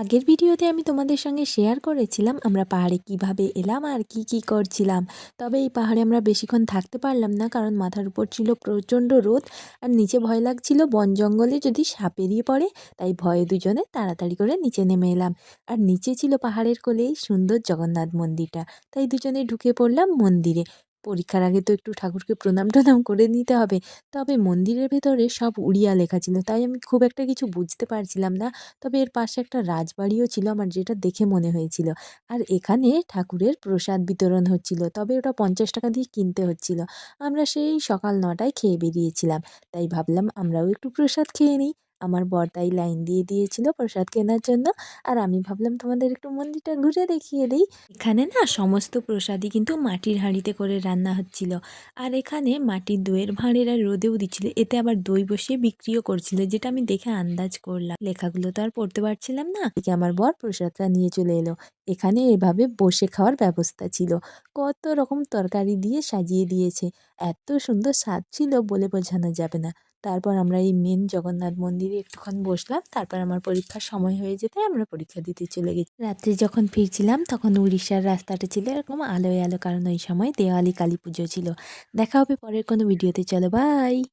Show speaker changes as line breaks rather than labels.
আগের ভিডিওতে আমি তোমাদের সঙ্গে শেয়ার করেছিলাম আমরা পাহাড়ে কীভাবে এলাম আর কি কি করছিলাম। তবে এই পাহাড়ে আমরা বেশিক্ষণ থাকতে পারলাম না কারণ মাথার উপর ছিল প্রচণ্ড রোদ আর নিচে ভয় লাগছিল বন জঙ্গলে যদি সাপ বেরিয়ে পড়ে তাই ভয়ে দুজনে তাড়াতাড়ি করে নিচে নেমে এলাম। আর নিচে ছিল পাহাড়ের কোলেই সুন্দর জগন্নাথ মন্দিরটা, তাই দুজনে ঢুকে পড়লাম মন্দিরে। পরীক্ষার আগে তো একটু ঠাকুরকে প্রণাম টনাম করে নিতে হবে। তবে মন্দিরের ভেতরে সব উড়িয়া লেখা ছিল, তাই আমি খুব একটা কিছু বুঝতে পারছিলাম না। তবে এর পাশে একটা রাজবাড়িও ছিল আমার, যেটা দেখে মনে হয়েছিল। আর এখানে ঠাকুরের প্রসাদ বিতরণ হচ্ছিল, তবে ওটা পঞ্চাশ টাকা দিয়ে কিনতে হচ্ছিল। আমরা সেই সকাল নটায় খেয়ে বেরিয়েছিলাম, তাই ভাবলাম আমরাও একটু প্রসাদ খেয়ে নিই। আমার বরদাই লাইন দিয়ে দিয়েছিল প্রসাদ কেনার জন্য। আর আমি ভাবলাম তোমাদের একটু মন্দিরটা ঘুরে দেখিয়ে দিই। এখানে না সমস্ত প্রসাদই কিন্তু মাটির হাঁড়িতে করে রান্না হচ্ছিল। আর এখানে মাটির দইয়ের ভাঁড়েরা রোদেও দিচ্ছিল। এতে আবার দই বসিয়ে বিক্রিও করছিল, যেটা আমি দেখে আন্দাজ করলাম। লেখাগুলো তো আর পড়তে পারছিলাম না। আমার বর প্রসাদটা নিয়ে চলে এলো। এখানে এভাবে বসে খাওয়ার ব্যবস্থা ছিল। কত রকম তরকারি দিয়ে সাজিয়ে দিয়েছে। এত সুন্দর স্বাদ ছিল বলে বোঝানো যাবে না। তারপর আমরা এই মেন জগন্নাথ মন্দিরে একটুক্ষণ বসলাম, তারপর আমার পরীক্ষার সময় হয়ে যেতে আমরা পরীক্ষা দিতে চলে গেছি। রাত্রে যখন ফিরছিলাম তখন উড়িষ্যার রাস্তাটা ছিল এরকম আলোয় আলো, কারণ ওই সময় দেওয়ালি, কালী পুজো ছিল। দেখা হবে পরের কোনো ভিডিওতে, চলো বাই